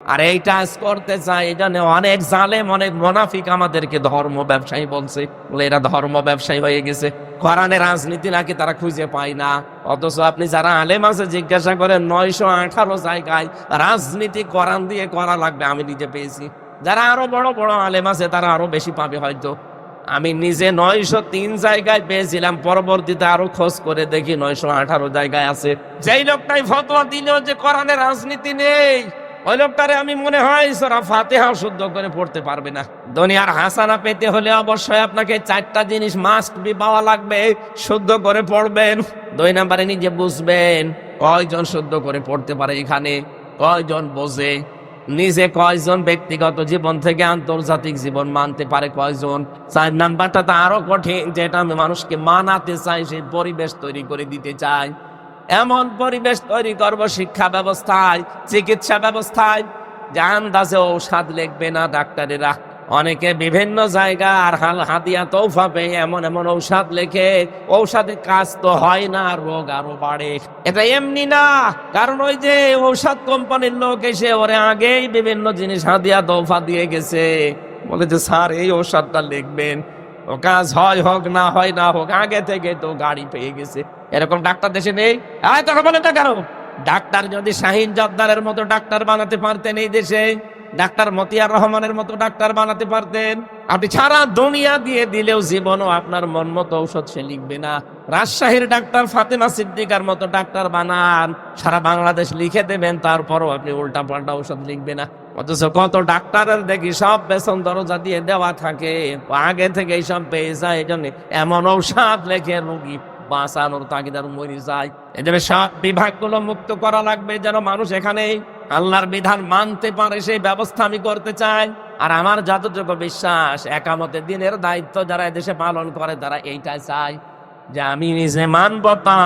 আর এই কাজ করতে চাই এই জন্য অনেক জালেম, অনেক মোনাফিক আমাদেরকে ধর্ম ব্যবসায়ী বলছে। বলে এরা ধর্ম ব্যবসায়ী হয়ে গেছে। কোরআনে রাজনীতি নাকি তারা খুঁজে পায় না। অথচ আপনি যারা আলেম আছে, জিজ্ঞাসা করেন নয়শো আঠারো জায়গায় রাজনীতি কোরআন দিয়ে করা লাগবে, আমি নিজে পেয়েছি। যারা আরও বড় বড় আলেম আছে, তারা আরও বেশি পাবে হয়তো। আমি নিজে নয়শো তিন জায়গায় পেয়েছিলাম, পরবর্তীতে আরও খোঁজ করে দেখি নয়শো আঠারো জায়গায় আছে। যেই লোকটাই ফতোয়া দিল যে কোরআনে রাজনীতি নেই। ওই লোকটারে আমি মনে হয় সোরা ফাতেহা শুদ্ধ করে পড়তে পারবে না। দুনিয়ার হাসানা পেতে হলে অবশ্যই আপনাকে চারটা জিনিস মাস্ট বি পাওয়া লাগবে, শুদ্ধ করে পড়বেন। দুই নাম্বারে নিজে বুঝবেন, কয়জন শুদ্ধ করে পড়তে পারে এখানে, কয়জন বোঝে, নিজে কয়জন ব্যক্তিগত জীবন থেকে আন্তর্জাতিক জীবন মানতে পারে কয়জন। চার নাম্বারটা তো আরও কঠিন, যেটা আমি মানুষকে মানাতে চাই সেই পরিবেশ তৈরি করে দিতে চাই। এমন পরিবেশ তৈরি করব, শিক্ষা ব্যবস্থায়, চিকিৎসা ব্যবস্থায়, যে আন্দাজে ঔষধ লিখবে না, ডাক্তারেরা। অনেকে বিভিন্ন জায়গা আর হাল হাতিয়া, তৌফা পেয়ে এমন এমন ঔষধ লেখে। ঔষধে কাজ তো হয় না, রোগ আরও বাড়ে। এটা এমনি না, কারণ ওই যে ঔষধ কোম্পানির লোক এসে ওরে আগেই বিভিন্ন জিনিস হাতিয়া, তৌফা দিয়ে গেছে। বলে যে, স্যার, এই ঔষধটা লিখবেন। কাজ হয় হোক, না হয় না হোক, আগে থেকে তো গাড়ি পেয়ে গেছে। এরকম ডাক্তার দেশে নেই? আয় বলেন না কেন? ডাক্তার যদি শাহিন জর্দারের মতো ডাক্তার বানাতে পারতেন এই দেশে, ডাক্তার মতিয়ার রহমানের মতো ডাক্তার বানাতে পারতেন, আপনি সারা দুনিয়া দিয়ে দিলেও জীবনও আপনার মন মতো ঔষধ সে লিখবে না। রাজশাহীর ডাক্তার ফাতেমা সিদ্দিকার মতো ডাক্তার বানান, সারা বাংলাদেশ লিখে দেবেন, তারপরও আপনি উল্টা পাল্টা ঔষধ লিখবে না। অথচ কত ডাক্তারের দেখি সব বেতন দরজা দিয়ে দেওয়া থাকে। আগে থেকে সব পেয়ে যায় এই জন্য এমন ঔষধ লেখে রুগী বাঁচানোর তাগিদার মরে যায়। এই জন্য সব বিভাগগুলো মুক্ত করা লাগবে যেন মানুষ এখানে আল্লাহর বিধান মানতে পারে, সেই ব্যবস্থা আমি করতে চাই। আর আমার যতটুকু বিশ্বাস, একামতের দিনের দায়িত্ব যারা এদেশে পালন করে, তারা এইটাই চায়। যে আমি নিজে মানব তা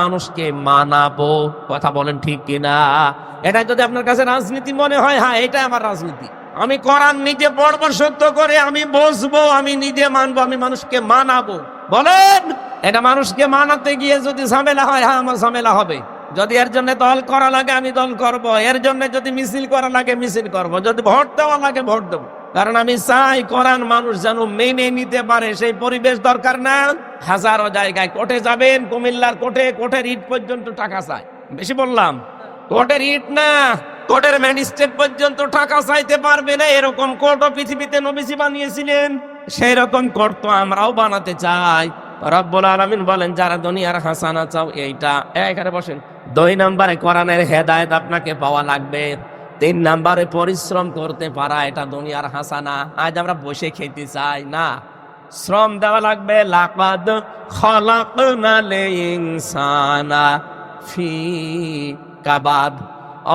মানুষকে মানাবো। কথা বলেন ঠিক কিনা? এটা যদি আপনার কাছে রাজনীতি মনে হয় হ্যাঁ এটা আমার রাজনীতি। আমি কোরআন নিজে পড়ব, সত্য করে আমি বসবো, আমি নিজে মানবো, আমি মানুষকে মানাবো। বলেন! এটা মানুষকে মানাতে গিয়ে যদি ঝামেলা হয় হ্যাঁ আমার ঝামেলা হবে। যদি এর জন্য দল করা লাগে, আমি দল করব। এর জন্য যদি মিছিল করা লাগে, মিছিল করব। যদি ভোট দেওয়া লাগে, ভোট দেবো। কারণ আমি চাই কোরআন মানুষ যেন মেনে নিতে পারে, সেই পরিবেশ দরকার না। হাজারো জায়গায় কোর্টে যাবেন, কুমিল্লার কোর্টে, কোর্টের ইট পর্যন্ত টাকা চাই বেশি বললাম, কোর্টের ইট না, কোর্টের ম্যাজিস্ট্রেট পর্যন্ত টাকা চাইতে পারবে না। এরকম কোর্টও পৃথিবীতে নবীজি বানিয়েছিলেন। সেই রকম কোর্ট তো আমরাও বানাতে চাই। রব্বুল আলামিন বলেন, যারা দুনিয়ার হাসানা চাও, এইটা এখানে বসেন। দুই নম্বরে কোরআনের হেদায়েত আপনাকে পাওয়া লাগবে। তিন নাম্বারে পরিশ্রম করতে পারা, এটা দুনিয়ার হাসানা। আজ আমরা বসে খেতে চাই, না? শ্রম দেওয়া লাগবে, লাকাদ খলাকনাল ইনসানা ফি কাবাদ।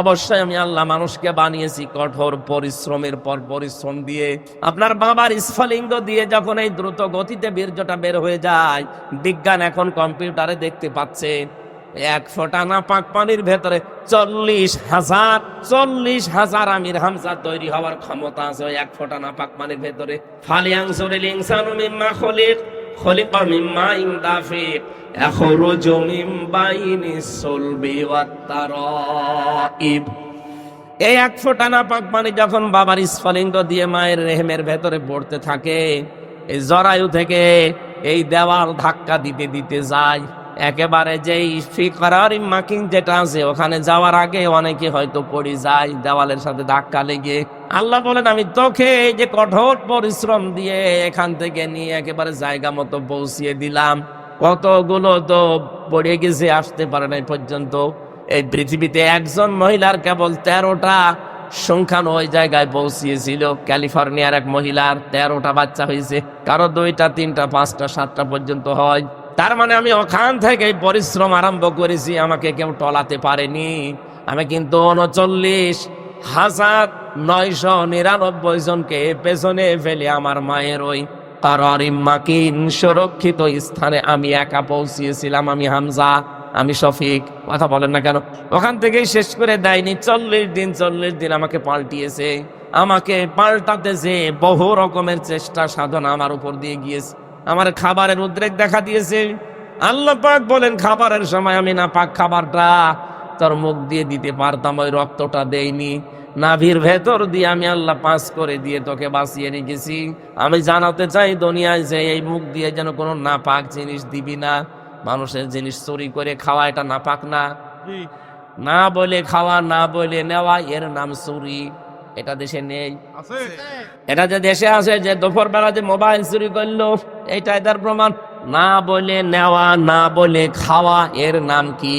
অবশ্যই আমি আল্লাহ মানুষকে বানিয়েছি কঠোর পরিশ্রমের পর পরিশ্রম দিয়ে। আপনার বাবার স্ফলিঙ্গ দিয়ে যখন এই দ্রুত গতিতে বীর্যটা বের হয়ে যায়, বিজ্ঞান এখন কম্পিউটারে দেখতে পাচ্ছে। এক ফোঁটা না পাক পানির ভেতরে চল্লিশ হাজার চল্লিশ হাজার আমির হামজার তৈরি হওয়ার ক্ষমতা আছে এক ফোটা না পাক পানির ভেতরে। ফালিয়াং সরিল ইনসানু মিম্মা খলিক, খলিকা মিম্মা ইনদাফিক এখরুজু মিন বাইনি সুলবি ওয়াত তারাইব। এই এক ফোটা না পাক পানি যখন বাবার স্ফলিঙ্গ দিয়ে মায়ের রেহেমের ভেতরে পড়তে থাকে, এই জরায়ু থেকে এই দেওয়াল ধাক্কা দিতে দিতে যায়। একেবারে যেই ফিকার মাকিং যেটা আছে, ওখানে যাওয়ার আগে অনেকে হয়তো পড়ে যায়, দেওয়ালের সাথে ধাক্কা লেগে। আল্লাহ বলেন, আমি তোকে যে কঠোর পরিশ্রম দিয়ে এখান থেকে নিয়ে একেবারে জায়গা মতো পৌঁছিয়ে দিলাম। কতগুলো তো পড়ে গেছে, আসতে পারে না পর্যন্ত। এই পৃথিবীতে একজন মহিলার কেবল তেরোটা সংখ্যান ওই জায়গায় পৌঁছিয়েছিল। ক্যালিফোর্নিয়ার এক মহিলার তেরোটা বাচ্চা হয়েছে। কারও দুইটা, তিনটা, পাঁচটা, সাতটা পর্যন্ত হয়। তার মানে আমি ওখান থেকে পরিশ্রম আরম্ভ করেছি, আমাকে কেউ টলাতে পারেনি। আমি কিন্তু উনচল্লিশ হাজার নয়শো নিরানব্বই জনকে পেছনে ফেলে আমার মায়ের ওই মাকিন সুরক্ষিত স্থানে আমি একা পৌঁছিয়েছিলাম, আমি হামজা, আমি শফিক, কথা বলেন না কেন? ওখান থেকেই শেষ করে দেয়নি, চল্লিশ দিন চল্লিশ দিন আমাকে পাল্টিয়েছে। আমাকে পাল্টাতে যে বহু রকমের চেষ্টা, সাধনা আমার উপর দিয়ে গিয়েছে। আমার খাবারের উদ্রেক দেখা দিয়েছে। আল্লাহ পাক বলেন খাবারের সময় আমি না পাক খাবারটা তোর মুখ দিয়ে দিতে পারতাম ওই রক্তটা দেইনি। নাভির ভেতর দিয়ে আমি আল্লাহ পাস করে দিয়ে তোকে বাঁচিয়ে রেখেছি। আমি জানাতে চাই দুনিয়ায় যে এই মুখ দিয়ে যেন কোনো নাপাক জিনিস দিবি না। মানুষের জিনিস চুরি করে খাওয়া এটা নাপাক না। না বলে খাওয়া না বলে নেওয়া এর নাম চুরি। এটা দেশে নেই। এটা যে দেশে আছে যে দুপুর বেলা যে মোবাইল চুরি করল এইটা এটার প্রমাণ। না বলে নেওয়া না বলে খাওয়া এর নাম কি?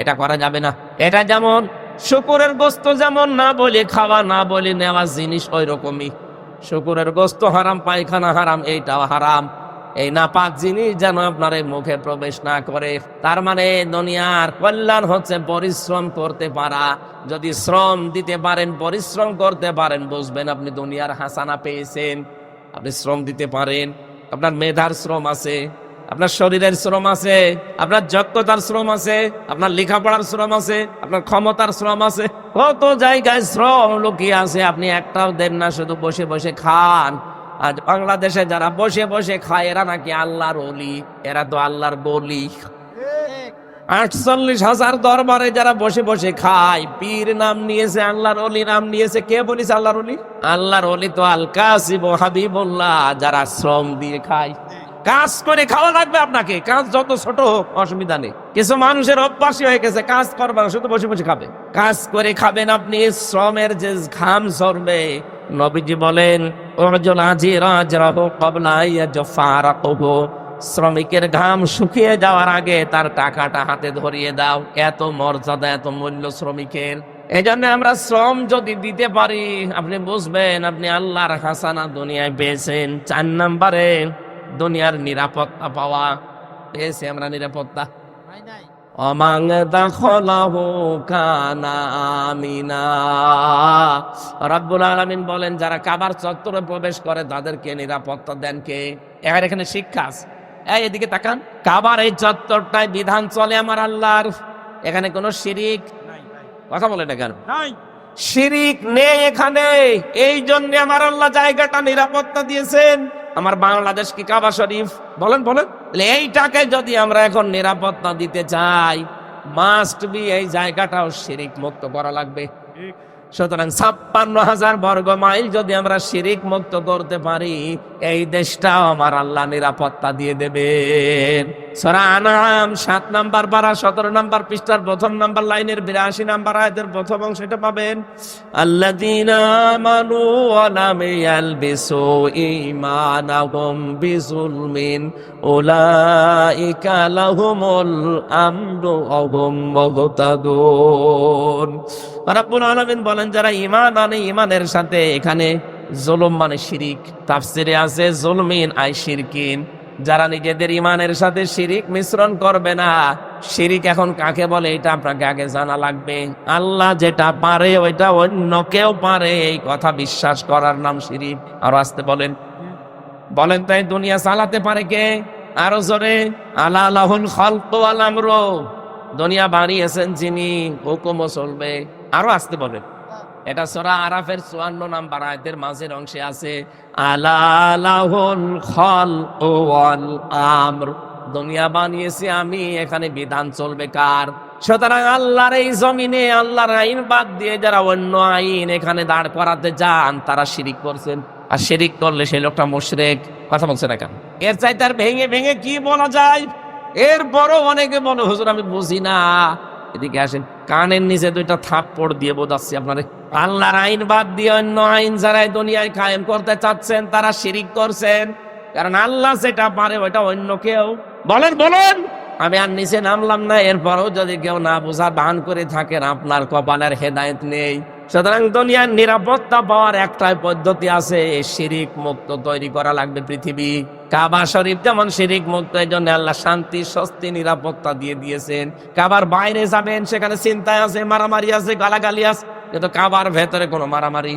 এটা করা যাবে না। এটা যেমন শুকুরের গোস্ত যেমন না বলে খাওয়া না বলে নেওয়া জিনিস ওই রকমই শুকুরের গোস্ত হারাম পায়খানা হারাম এইটাও হারাম। এই নাপাক জিনিস যেন আপনার মুখে প্রবেশ না করে। তার মানে দুনিয়ার কল্যাণ হচ্ছে পরিশ্রম করতে পারা। যদি শ্রম দিতে পারেন, পরিশ্রম করতে পারেন, বুঝবেন আপনি দুনিয়ার হাসানা পেয়েছেন। আপনি শ্রম দিতে পারেন, আপনার মেধার শ্রম আছে, আপনার শরীরের শ্রম আছে, আপনার যোগ্যতার শ্রম আছে, আপনার লেখাপড়ার শ্রম আছে, আপনার ক্ষমতার শ্রম আছে। কত জায়গায় শ্রম লুকিয়ে আছে, আপনি একটাও দেন না, শুধু বসে বসে খান। আজ বাংলাদেশে যারা বসে বসে খায়, এরা নাকি আল্লাহর অলি এরা তো আল্লাহর বলি। আটচল্লিশ হাজার দরবারে যারা বসে বসে খায়, পীর নাম নিয়েছে, আল্লাহর অলি নাম নিয়েছে। কে বলিস আল্লাহর অলি আল্লাহর অলি তো আল কাসিব হাবিবুল্লাহ, যারা শ্রম দিয়ে খায়। কাজ করে খাওয়া লাগবে আপনাকে। কাজ যত ছোট হোক, অসুবিধা নেই। কিছু মানুষের অভ্যাসই হয়ে গেছে, কাজ করবে না শুধু বসে বসে খাবে। কাজ করে খাবেন আপনি, শ্রমের যে ঘাম সরবে নবীজি বলেন শ্রমিকের ঘাম শুকিয়ে যাওয়ার আগে তার টাকাটা হাতে ধরিয়ে দাও। এত মর্যাদা, এত মূল্য শ্রমিকের। এই জন্য আমরা শ্রম যদি দিতে পারি, আপনি বুঝবেন, আপনি আল্লাহর হাসানা দুনিয়ায় পেয়েছেন। চার নাম্বারে দুনিয়ার নিরাপত্তা পাওয়া। পেয়েছি আমরা নিরাপত্তা। অমাং দখলাহু কানা আমিনা। রব্বুল আলামিন বলেন যারা কাবার চত্বরে প্রবেশ করে তাদেরকে নিরাপত্তা দেন কে? এখানে এখানে শিক্ষা আছে। এই এদিকে তাকান। কাবার এই চত্বরটায় বিধান চলে আমার আল্লাহর। এখানে কোনো শিরিক কথা বলে না কেন? নাই। শিরিক নেই এখানে। এই জন্য আমার আল্লাহ জায়গাটা নিরাপত্তা দিয়েছেন। আমার বাংলাদেশ কি কাবা শরীফ? বলেন বলেন। এইটাকে যদি আমরা এখন নিরাপত্তা দিতে চাই মাস্ট বি এই জায়গাটাও শিরিক মুক্ত করা লাগবে। সুতরাং ছাপ্পান্ন হাজার বর্গ মাইল যদি আমরা শিরিক মুক্ত করতে পারি, এই দেশটাও আমার আল্লাহ নিরাপত্তা দিয়ে দেবেন। সরা আনাম সাত নাম্বার পারা, সতেরো নাম্বার পৃষ্ঠার প্রথম নাম্বার লাইনের বিরাশি নাম্বার আয়াতের প্রথম অংশ এটা পাবেন। আল্লাযীনা আমানু ওয়া লাম ইয়ালবিসু ঈমানাহুম বিজুলমিন উলাইকা লাহুমুল আমরু ওয়া হুম মুহতাদুন রাব্বুল আলামিন বলেন, যারা ঈমান আনে, ঈমানের সাথে এখানে জুলুম মানে শিরিক। তাফসিরে আছে, জুলমিন আই শিরকিন। যারা নিজেদের ইমানের সাথে শিরিক মিশ্রণ করবে না, শিরিক এখন কাকে বলে এটা আপনাকে আগে জানা লাগবে। আল্লাহ যেটা পারে ওইটা অন্য কেউ পারে, এই কথা বিশ্বাস করার নাম শিরিক। আর আসতে বলেন। বলেন তাই দুনিয়া চালাতে পারে কে? আরও জোরে, আলা আলাহুল খালকু দুনিয়া বানিয়েছেন যিনি, হুকুমও চলবে। আরও আসতে বলেন। এটা সরা আরাফের চুয়ান্ন নাম্বার আয়াতের মাঝের অংশে আছে আলাহুল খল ওয়াল আমর। দুনিয়া বানিয়েছি আমি, এখানে বিধান চলবে কার? সুতরাং আল্লাহর এই জমিনে আল্লাহর আইন বাদ দিয়ে যারা অন্য আইন এখানে দাঁড় করাতে যান, তারা শিরিক করছেন। আর শিরিক করলে সেই লোকটা মুশরেক। কথা বলছে না কেন? এর চাই তার ভেঙে ভেঙে কি বলা যায়? এরপরও অনেকে বলে, হুজুর, আমি বুঝি না। এদিকে আসেন। কানের নিচে দুইটা থাপ্পড় দিয়ে বোঝাচ্ছি আপনার। আল্লাহর আইন বাদ দিয়ে অন্য আইন যারা দুনিয়ায় কায়েম করতে চাচ্ছেন, তারা শিরিক করছেন। কারণ আল্লাহ যেটা পারে ওইটা অন্য কেউ। বলেন বলেন। আমি আর নিচে নামলাম না, এরপরও যদি কেউ না বোঝা বান করে থাকেন, আপনার কপালের হেদায়ত নেই। সুতরাং দুনিয়ার নিরাপত্তা পাওয়ার একটাই পদ্ধতি আছে শিরিক মুক্ত তৈরি করা লাগবে পৃথিবী। কাবা শরীফ যেমন শিরিক মুক্ত এই জন্য আল্লাহ শান্তি স্বস্তি নিরাপত্তা দিয়ে দিয়েছেন। কাবার বাইরে যাবেন সেখানে চিন্তায় আছে মারামারি আছে গালাগালি আছে কিন্তু কাবার ভেতরে কোনো মারামারি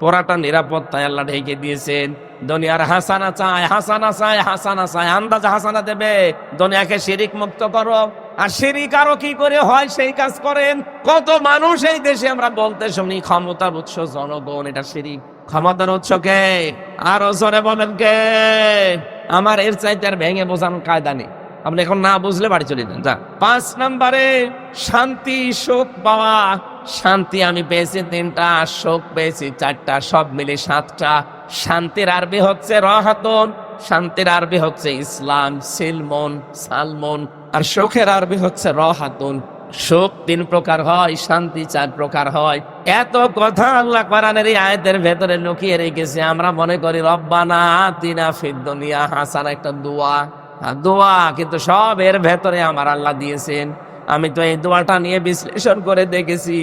পোড়াটা নিরাপত্তায় আল্লাহ ঢেকে দিয়েছেন। দুনিয়ার হাসানা চায় হাসানা চায় হাসানা চায় আন্দাজ হাসানা দেবে। দুনিয়াকে শিরিক মুক্ত করো। আর শিরিক আরও কি করে হয়? সেই কাজ করেন। কত মানুষ এই দেশে? আমরা বলতে শুনি, ক্ষমতার উৎস জনগণ, এটা শিরিক ক্ষমতার উৎস কে? আরও জোরে বলেন কে? আমার এর চাইতে আর ভেঙে বোঝান কায়দা নেই। আপনি এখন না বুঝলে বাড়ি চলে যান। যা। পাঁচ নম্বরে, শান্তি, সুখ পাওয়া। শান্তি আমি পেয়েছি তিনটা শোক পেয়েছি চারটা, সব মিলে সাতটা। শান্তির আরবি হচ্ছে রহাতন, শান্তির আরবি হচ্ছে ইসলাম, সিলমন, সালমন আর শোকের আরবি হচ্ছে রহাতুন। শোক তিন প্রকার হয়, শান্তি চার প্রকার হয়। এত কথা আল্লাহ কোরআনের এই আয়াতের ভেতরে লুকিয়ে রেখেছে, আমরা মনে করি রব্বানা তিনা ফির দুনিয়া হাসান, একটা দোয়া। দোয়া কিন্তু সব এর ভেতরে আমার আল্লাহ দিয়েছেন। আমি তো এই দোয়াটা নিয়ে বিশ্লেষণ করে দেখেছি।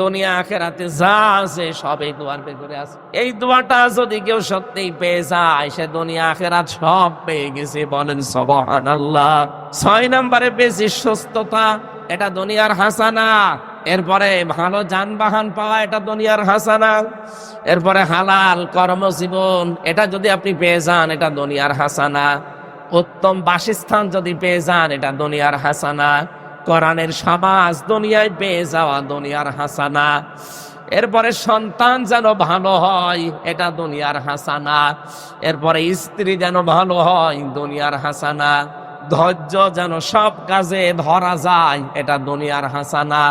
দুনিয়া, আখেরাতে যা আছে সব এই দোয়ার ভেতরে আছে। এই দোয়াটা যদি কেউ সত্যিই পেয়ে যায়, সে দুনিয়া, আখেরাত সব পেয়ে গেছে বলেন সবহান আল্লাহ ছয় নম্বরে বেশি সুস্থতা, এটা দুনিয়ার হাসানা। এরপরে ভালো যানবাহন পাওয়া, এটা দুনিয়ার হাসানা। এরপরে হালাল কর্মজীবন, এটা যদি আপনি পেয়ে যান, এটা দুনিয়ার হাসানা। উত্তম বাসস্থান যদি পেয়ে যান, এটা দুনিয়ার হাসানা। কোরআনের সমাজ দুনিয়ায় পেয়ে যাওয়া দুনিয়ার হাসানা। এরপরে সন্তান যেন ভালো হয়, এটা দুনিয়ার হাসানা। এরপরে স্ত্রী যেন ভালো হয়, দুনিয়ার হাসানা। ধৈর্য যেন সব কাজে ধরা যায়, এটা দুনিয়ার হাসানা।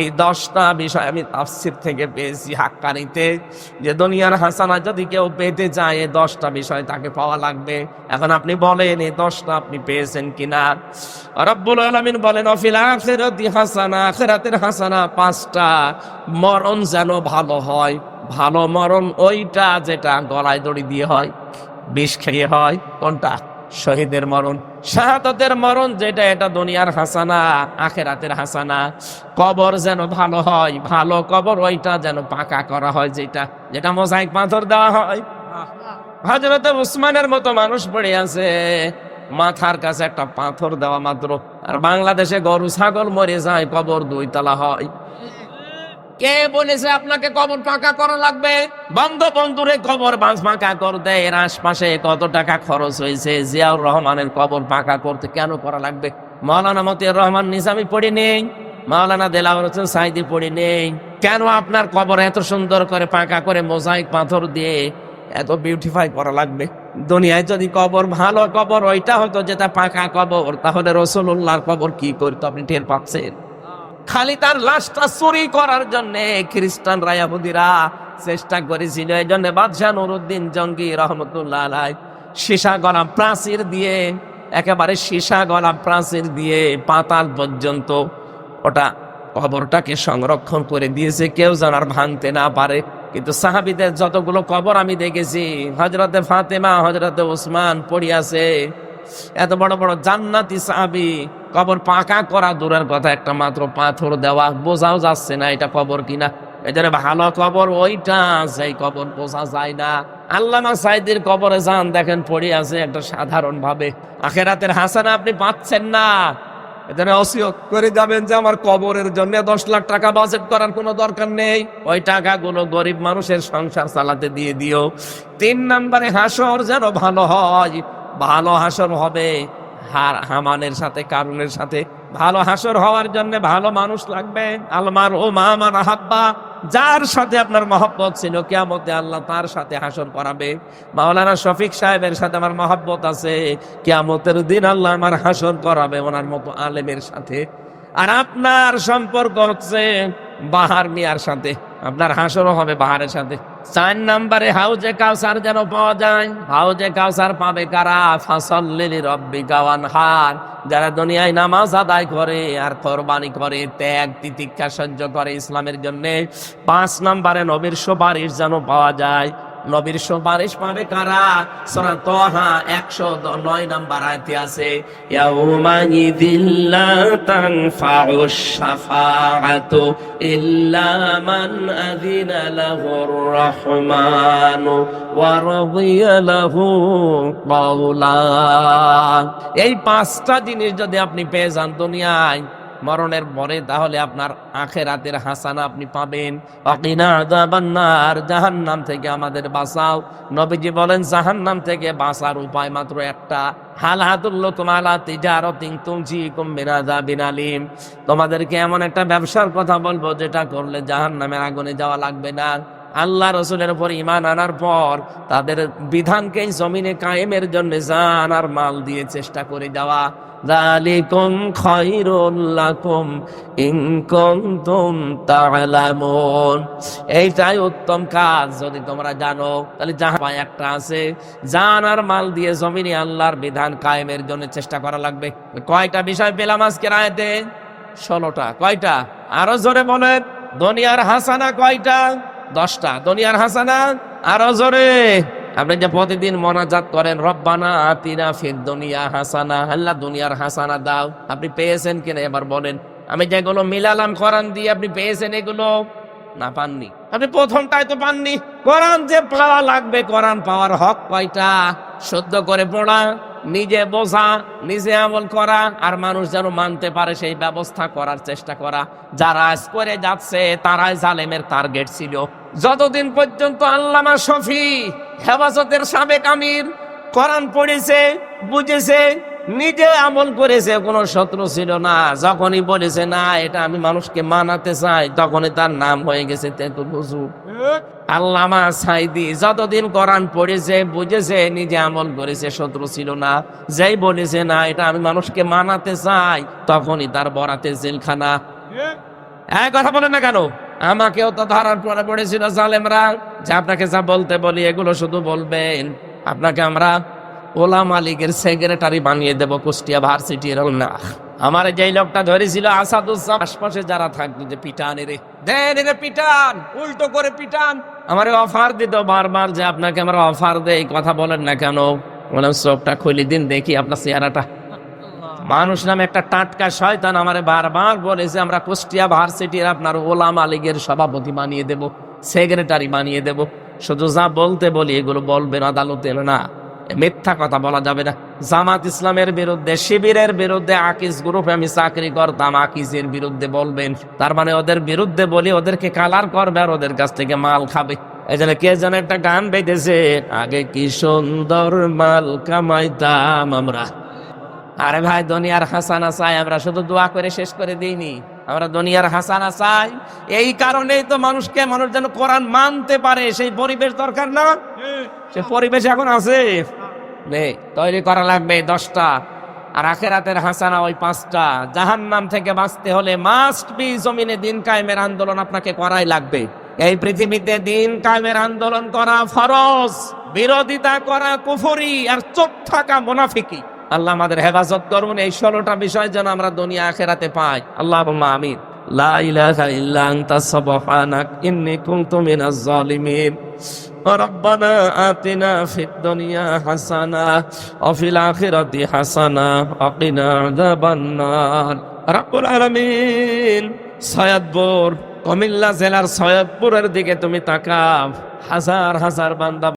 এই দশটা বিষয় আমি তাফসির থেকে পেয়েছি হাক্কানিতে, যে দুনিয়ার হাসানা যদি কেউ পেতে চায়, এই দশটা বিষয় তাকে পাওয়া লাগবে। এখন আপনি বলেন, এই দশটা আপনি পেয়েছেন কিনা? রব্বুল আলামিন বলেন, অফিল আখিরাতি হাসানা, আখিরাতের হাসানা পাঁচটা। মরণ যেন ভালো হয়, ভালো মরণ ওইটা যেটা গলায় দড়ি দিয়ে হয়, বিষ খেয়ে হয়, কোনটা? শহীদের মরণ, শাহাদতের মরণ যেটা, এটা দুনিয়ার হাসানা, আখেরাতের হাসানা। কবর যেন ভালো হয়, ভালো কবর, ওইটা যেন পাকা করা হয়, যেটা যেটা মোজাইক পাথর দেওয়া হয়। হজরত উসমানের মতো মানুষ পড়ে আছে, মাথার কাছে একটা পাথর দেওয়া মাত্র। আর বাংলাদেশে গরু, ছাগল মরে যায়, কবর দুই তলা হয়। কে বলেছে আপনাকে কবর পাকা করা লাগবে? বন্ধ বন্ধুরে কবর বাঁশ পাকা করতে, এর আশপাশে কত টাকা খরচ হয়েছে? জিয়াউর রহমানের কবর পাকা করতে কেন করা লাগবে? মাওলানা মতিয়ার রহমান নিজামি পড়ে নেই। মাওলানা দেলাওয়ার হোসেন সাইদি পড়ে নেই। কেন আপনার কবর এত সুন্দর করে পাকা করে মোজাইক পাথর দিয়ে এত বিউটিফাই করা লাগবে? দুনিয়ায় যদি কবর ভালো কবর, ওইটা হতো যেটা পাকা কবর। তাহলে রসুল্লাহর কবর কি করতো আপনি টের পাচ্ছেন? খালি তার লাশটা চুরি করার জন্য খ্রিস্টান রায়াবুদিরা চেষ্টা করেছিল। এই জন্য বাদশাহ নুরুদ্দিন জঙ্গি রহমতুল্লাহ আলাই সীসা গলা প্রাচীর দিয়ে, একেবারে সীসা গলা প্রাচীর দিয়ে পাতাল পর্যন্ত ওটা কবরটাকে সংরক্ষণ করে দিয়েছে। কেউ যেন আর ভাঙতে না পারে। কিন্তু সাহাবিদের যতগুলো কবর আমি দেখেছি হজরতে ফাতেমা হজরতে ওসমান পড়িয়াছে এত বড় বড় জান্নাতি সাহাবি কবর পাকা করা দূরের কথা, একটা মাত্র পাথর দেওয়া, বোঝাও যাচ্ছে না এটা কবর কিনা। এজন্য ভালো কবর ওইটা সেই কবর বোঝা যায় না। আল্লামা সাইদির কবরে যান, দেখেন পড়ে আছে একটা সাধারণ ভাবে আখেরাতের হাসানা আপনি পাচ্ছেন না। এখানে অসিয়ত করে যাবেন যে আমার কবরের জন্য দশ লাখ টাকা বাজেট করার কোনো দরকার নেই। ওই টাকাগুলো গরিব মানুষের সংসার চালাতে দিয়ে দিও। তিন নম্বরে হাসর যেন ভালো হয়, ভালো হাসর হবে। হার হামানের সাথে, কারুনের সাথে। ভালো হাসর হওয়ার জন্য ভালো মানুষ লাগবে। আলমার ও মামার হাব্বা যার সাথে আপনার মহব্বত ছিল, কেয়ামতে আল্লাহ তার সাথে হাসর করাবে। মাওলানা শফিক সাহেবের সাথে আমার মহব্বত আছে। কেয়ামতের দিন আল্লাহ আমার হাসর করাবে ওনার মতো আলেমের সাথে। আর আপনার সম্পর্ক হচ্ছে বাহার মিয়ার সাথে। আপনার হাসরও হবে বাহারের সাথে। চার নাম্বারে, হাউজে কাউসার যেন পাওয়া যায়। হাউজে কাউসার পাবে কারা? ফাসল্লিলি রব্বি গাওয়ান হার যারা দুনিয়ায় নামাজ আদায় করে আর কোরবানি করে, ত্যাগ, তিতিক্ষা সহ্য করে ইসলামের জন্যে। পাঁচ নাম্বারে, নবীর সুপারিশ যেন পাওয়া যায়। নবীর সুপারিশ পাবে কারা? সূরা তোহা 109 নাম্বার আয়াতে আছে ইয়াউমাইযিল্লা তানফাউশ শাফাআতু ইল্লা মান আযিনা লাহুর রাহমানু ওয়া রাদিয়া লাহু কাওলা এই পাঁচটা জিনিস যদি আপনি পেয়ে যান দুনিয়ায় মরণের পরে তাহলে আপনার আখেরাতের হাসানা আপনি পাবেন। অকিনা জাহান্নাম থেকে আমাদের বাঁচাও। নবীজি বলেন, জাহান্নাম থেকে বাঁচার উপায় মাত্র একটা। তোমাদেরকে এমন একটা ব্যবসার কথা বলব, যেটা করলে জাহান্নামের আগুনে যাওয়া লাগবে না। আল্লাহ রসুলের উপর ইমান আনার পর তাদের বিধানকে জমিনে কায়েমের জন্য জান আর মাল দিয়ে চেষ্টা করে যাওয়া যালিকুম খায়রুল লাকুম ইন কুনতুম এইটাই উত্তম কাজ, যদি তোমরা জানো। তাহলে যাহা একটা আছে। জান আর মাল দিয়ে জমিনে আল্লাহর বিধান কায়েমের জন্য চেষ্টা করা লাগবে। কয়টা বিষয় পেলাম আজকের আয়াতে? ষোলোটা। কয়টা? আরও জোরে বলেন। দুনিয়ার হাসানা কয়টা? দশটা। দুনিয়ার হাসানা আরও জোরে। আপনি যে প্রতিদিন মনাজাত করেন, রব্বানা আতিনা ফির দুনিয়া হাসানা। আল্লাহ দুনিয়ার হাসানা দাও। আপনি পেয়েছেন কিনা এবার বলেন। আমি যেগুলো মিলালাম কোরআন দিয়ে আপনি পেয়েছেন এগুলো? না, পাননি। আপনি প্রথমটাই তো পাননি। কোরআন যে পাওয়া লাগবে, কোরআন পাওয়ার হক কয়টা? শুদ্ধ করে পড়া। নিজে বোঝা, নিজে আমল করা, আর মানুষ যেন মানতে পারে সেই ব্যবস্থা করার চেষ্টা করা। যারা আজ করে যাচ্ছে, তারাই জালেমের টার্গেট ছিল। যতদিন পর্যন্ত আল্লামা শফি হেফাজতের সাবেক আমির কোরআন পড়েছে, বুঝেছে নিজে আমল করেছে, কোনো শত্রু ছিল না। যখনই বলেছে, না, এটা আমি মানুষকে মানাতে চাই, তখনই তার নাম হয়ে গেছে তেতুল আল্লামা সাইদি যতদিন কোরআন পড়েছে, বুঝেছে, নিজে আমল করেছে, শত্রু ছিল না। যেই বলেছে, না, এটা আমি মানুষকে মানাতে চাই, তখনই তার বরাতে জেলখানা। হ্যাঁ কথা বলেন না কেন? আমাকেও তো ধরার পরে পড়েছিল জালেমরা। যে আপনাকে যা বলতে বলি, এগুলো শুধু বলবেন। আপনাকে আমরা ওলা মালিকের সেক্রেটারি বানিয়ে দেব কুষ্টিয়া ভার্সিটির না। আমার যেই লোকটা ধরেছিল আসাদুজ্জাম আশপাশে যারা থাকতো যে, পিটান এরে। দেন এরে পিটান, উল্টো করে পিটান। আমার অফার দিত বারবার যে, আপনাকে আমরা অফার দেই কথা বলেন না কেন? বললাম চোখটা খুলি, দিন দেখি আপনার চেহারাটা। মানুষ নামে একটা টাটকা শয়তান আমারে বারবার বলেছে আমরা কুষ্টিয়া ভার্সিটির আপনার ওলা মালিকের সভাপতি বানিয়ে দেব সেক্রেটারি বানিয়ে দেব। শুধু যা বলতে বলি, এগুলো বলবেন আদালতে না। মিথ্যা কথা বলা যাবে না। জামাত ইসলামের বিরুদ্ধে শিবিরের বিরুদ্ধে আকিস গ্রুপে আমি চাকরি করতাম আকিজের বিরুদ্ধে বলবেন। তার মানে ওদের বিরুদ্ধে বলি ওদেরকে কালার করবে আর ওদের কাছ থেকে মাল খাবে। এই জন্য কে যেন একটা গান বেঁধেছে আগে কি সুন্দর মাল কামাইতাম আমরা? আরে ভাই দুনিয়ার হাসানা চাই আমরা শুধু দোয়া করে শেষ করে দিইনি। আমরা দুনিয়ার হাসানা চাই। এই কারণেই তো মানুষকে মানুষ যেন কোরআন মানতে পারে সেই পরিবেশ দরকার না? সে পরিবেশ এখন আছে। নেই তৈরি করা লাগবে দশটা। আর আখেরাতের হাসানা ওই পাঁচটা। জাহান নাম থেকে বাঁচতে হলে মাস্ট বি জমিনে দিন কায়েমের আন্দোলন আপনাকে করাই লাগবে। এই পৃথিবীতে দিন কায়েমের আন্দোলন করা ফরজ, বিরোধিতা করা কুফরি, আর চোখ থাকা মুনাফিকি। আল্লাহ আমাদের হেফাজত করুন, এই ষোলোটা বিষয় যেন আমরা দুনিয়া আখেরাতে পাই। আল্লাহ আমিন। লা ইলাহা ইল্লা আনতা, সুবহানাক, ইন্নী কুনতু মিনাজ জালিমিন ربنا آتنا في الدنيا حسنة وفي الآخرة حسنة وقنا عذاب النار رب العالمين সৈয়দপুর কুমিল্লা জেলার সৈয়দপুরের দিকে তুমি তাকাও হাজার হাজার বান্দা